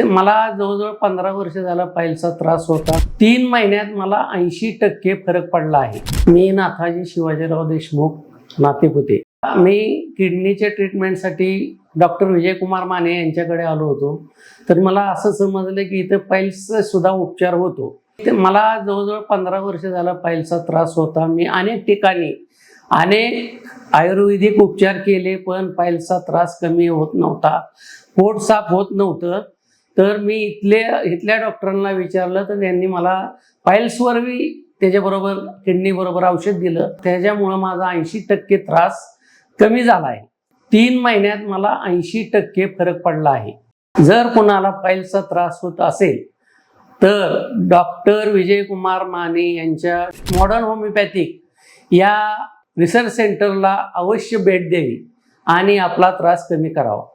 ते मला जवळजवळ पंधरा वर्ष झाला पायलचा त्रास होता. तीन महिन्यात मला ऐंशी टक्के फरक पडला आहे. मी नाथाजी शिवाजीराव देशमुख नातेपुते मी किडनीच्या ट्रीटमेंटसाठी डॉक्टर विजयकुमार माने यांच्याकडे आलो होतो. तर मला असं समजलं की इथं पायल्सचा सुद्धा उपचार होतो. ते मला जवळजवळ पंधरा वर्ष झाला पायलचा त्रास होता. मी अनेक ठिकाणी अनेक आयुर्वेदिक उपचार केले पण पायलचा त्रास कमी होत नव्हता. पोट साफ होत नव्हतं. तर मी इथल्या इथल्या डॉक्टरांना विचारलं तर त्यांनी मला पायल्सवरही त्याच्याबरोबर किडनीबरोबर औषध दिलं. त्याच्यामुळं माझा ऐंशी टक्के त्रास कमी झाला आहे. तीन महिन्यात मला ऐंशी टक्के फरक पडला आहे. जर कुणाला पायल्सचा त्रास होत असेल तर डॉक्टर विजयकुमार माने यांच्या मॉडर्न होमिओपॅथिक या रिसर्च सेंटरला अवश्य भेट द्यावी आणि आपला त्रास कमी करावा.